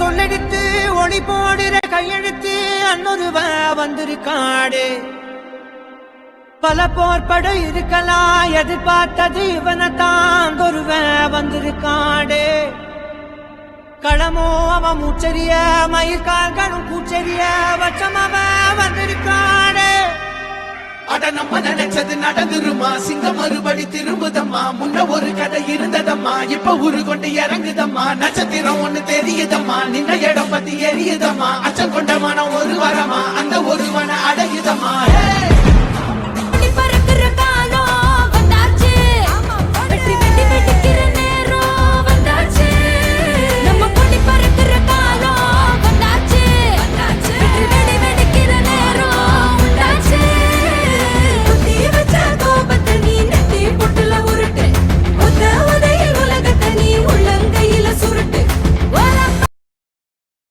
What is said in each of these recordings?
சொல்லெடுத்து ஒளி போடுற கையெழுத்து அன்னொருவ வந்திருக்காடு. பல போர்ப்படம் இருக்கலாம் எதிர்பார்த்தது இவனைத்தான் ஒருவ வந்திருக்காடு. களமோ அவன் மூச்சரிய மயிர்கால்களும் பூச்செரிய வச்சம் அவன் அட நம்ம நினைச்சது நடந்துருமா? சிங்கம் மறுபடி திரும்புதம்மா? முன்ன ஒரு கதை இருந்ததம்மா? இப்ப உரு கொண்டு இறங்குதம்மா? நட்சத்திரம் ஒண்ணு தெரியுதம்மா? நின்ன இடம் பத்தி எரியுதம்மா? அச்சம் கொண்ட மனம் ஒரு வரமா? அந்த ஒருவனை அடை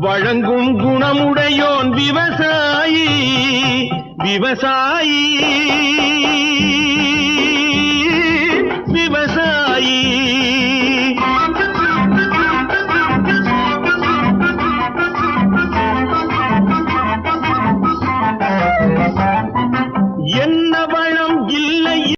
வழங்கும் குணமுடையோன் விவசாயி விவசாயி. விவசாயி.